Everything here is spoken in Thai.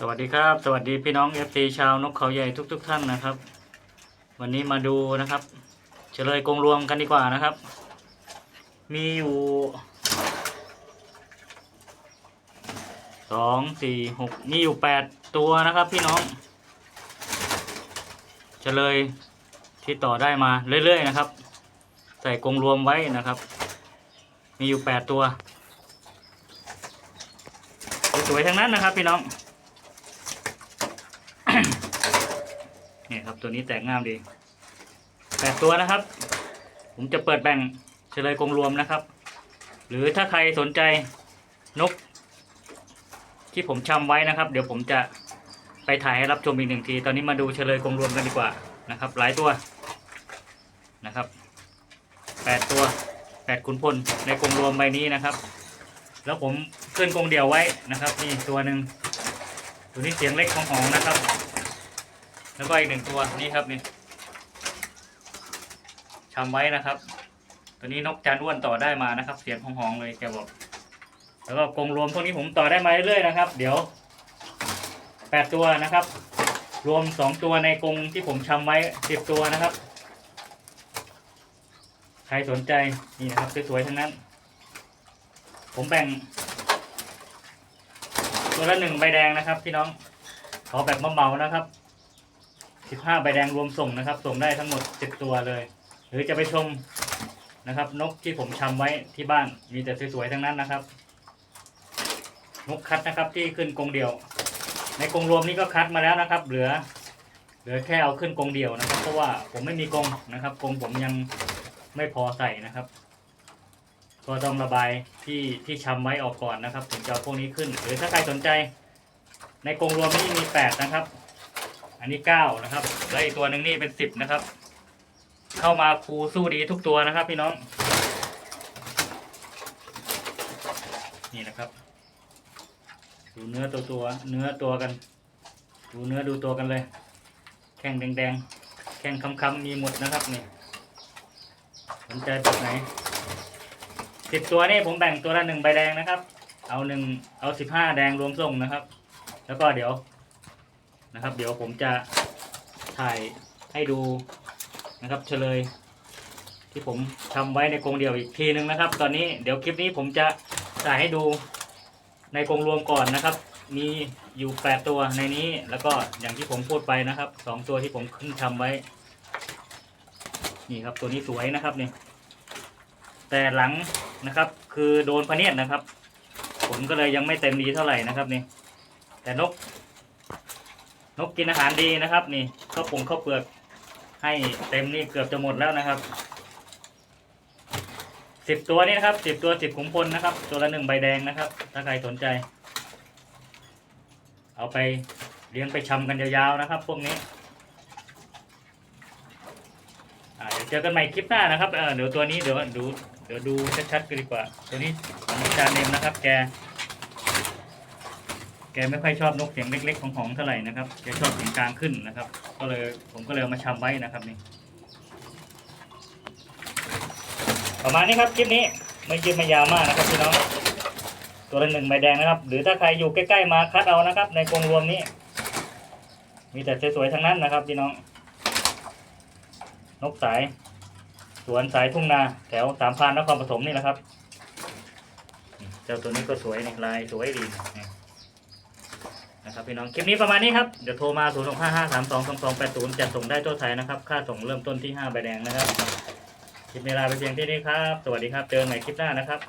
สวัสดีครับ สวัสดีพี่น้อง FT ชาวนกเขาใหญ่ทุกๆท่านนะครับ วันนี้มาดูนะครับ เฉลยกรงรวมกันดีกว่านะครับ มีอยู่สองสี่หกมีอยู่แปดตัวนะครับพี่น้อง เฉลยที่ต่อได้มาเรื่อยๆนะครับ ใส่กรงรวมไว้นะครับ มีอยู่แปดตัวสวยๆทั้งนั้นนะครับพี่น้อง นี่ครับตัวนี้แตกงามดีแปดตัวนะครับ ผมจะเปิดแบ่งเฉลยกรงรวมนะครับ หรือถ้าใครสนใจนก ที่ผมชำไว้นะครับ เดี๋ยวผมจะไปถ่ายให้รับชมอีกหนึ่งที ตอนนี้มาดูเฉลยกรงรวมกันดีกว่านะครับ หลายตัวนะครับแปดตัวแปดขุนพลในกรงรวมใบนี้นะครับ แล้วผมขึ้นกรงเดียวไว้นะครับ นี่ตัวหนึ่งตัวนี้เสียงเล็กของหองนะครับ แล้วก็อีกหนึ่งตัวนี่ครับนี่ชำไว้นะครับ ตัวนี้นกจานอ้วนต่อได้มานะครับ เสียงของหองเลยแกบอก แล้วก็กรงรวมพวกนี้ผมต่อได้มาเรื่อยๆนะครับ เดี๋ยวแปดตัวนะครับ รวมสองตัวในกรงที่ผมชำไว้สิบตัวนะครับ ใครสนใจนี่นะครับสวยๆทั้งนั้น ผมแบ่ง ตัวละหนึ่งใบแดงนะครับ พี่น้องขอแบบเมาๆนะครับ สิบห้าใบแดงรวมส่งนะครับ ส่งได้ทั้งหมดสิบตัวเลย หรือจะไปชมนะครับ นกที่ผมชำไว้ที่บ้านมีแต่สวยๆทั้งนั้นนะครับ นกคัดนะครับที่ขึ้นกรงเดียว ในกรงรวมนี่ก็คัดมาแล้วนะครับ เหลือ เหลือแค่เอาขึ้นกรงเดียวนะครับ เพราะว่าผมไม่มีกรงนะครับกรงผมยังไม่พอใส่นะครับก็ต้องระบายที่ที่ชำไว้ออกก่อนนะครับ ถึงจะเอาพวกนี้ขึ้น หรือถ้าใครสนใจ ในกรงรวมนี้มีแปดนะครับ อันนี้เก้านะครับแล้วอีกตัวหนึ่งนี่เป็นสิบนะครับ เข้ามาครูสู้ดีทุกตัวนะครับ พี่น้อง นี่นะครับ ดูเนื้อตัวตัวเนื้อตัวกัน ดูเนื้อดูตัวกันเลย แข้งแดงๆ แข้งคำๆมีหมดนะครับนี่สนใจแบบไหนสิบตัวนี่ผมแบ่งตัวละหนึ่งใบแดงนะครับ เอาหนึ่งเอาสิบห้าแดงรวมส่งนะครับ แล้วก็เดี๋ยว นะครับ เดี๋ยวผมจะถ่ายให้ดูนะครับเฉลย ที่ผมทำไว้ในกรงเดียวอีกทีนึงนะครับ ตอนนี้เดี๋ยวคลิปนี้ผมจะถ่ายให้ดูในกรงรวมก่อนนะครับ มีอยู่แปดตัวในนี้ แล้วก็อย่างที่ผมพูดไปนะครับสองตัวที่ผมขึ้นทำไว้ นี่ครับตัวนี้สวยนะครับนี่แต่หลังนะครับ คือโดนพะเนียดนะครับผลก็เลยยังไม่เต็มดีเท่าไหร่นะครับนี่แต่นก นกกินอาหารดีนะครับ นี่ข้าวปงข้าวเปลือก ให้เต็มนี่เกือบจะหมดแล้วนะครับสิบตัวนี่นะครับสิบตัวสิบขุมพลนะครับ ตัวละหนึ่งใบแดงนะครับ ถ้าใครสนใจ เอาไปเลี้ยงไปชำกันยาวๆนะครับ พวกนี้เดี๋ยวเจอกันใหม่คลิปหน้านะครับเออเดี๋ยวตัวนี้เดี๋ยวดูเดี๋ยวดูชัดๆกันดีกว่า ตัวนี้ของอาจารย์เนมนะครับ แก แกไม่ค่อยชอบนกเสียงเล็ก ๆ ของของเท่าไหร่นะครับแกชอบเสียงกลางขึ้นนะครับ ก็เลยผมก็เลยเอามาชำไว้นะครับนี่ประมาณนี้ครับคลิปนี้ไม่ยืดไม่ยาวมากนะครับพี่น้องตัวละหนึ่งใบแดงนะครับ หรือถ้าใครอยู่ใกล้ๆมาคัดเอานะครับ ในกรงรวมนี้ มีแต่สวยๆทั้งนั้นนะครับพี่น้อง นกสาย สวนสายทุ่งนา แถวสามพานนครปฐมนี่แหละครับเจ้าตัวนี้ก็สวยนี่ลายสวยดี นะครับพี่น้องคลิปนี้ประมาณนี้ครับเดี๋ยวโทรมา0 6 5 5 3 2 2 2 8 0จัดส่งได้ทั่วไทยนะครับ ค่าส่งเริ่มต้นที่ 5 ใบแดงนะครับคลิปนี้ลาไปเพียงที่นี้ครับ สวัสดีครับ เจอกันใหม่คลิปหน้านะครับ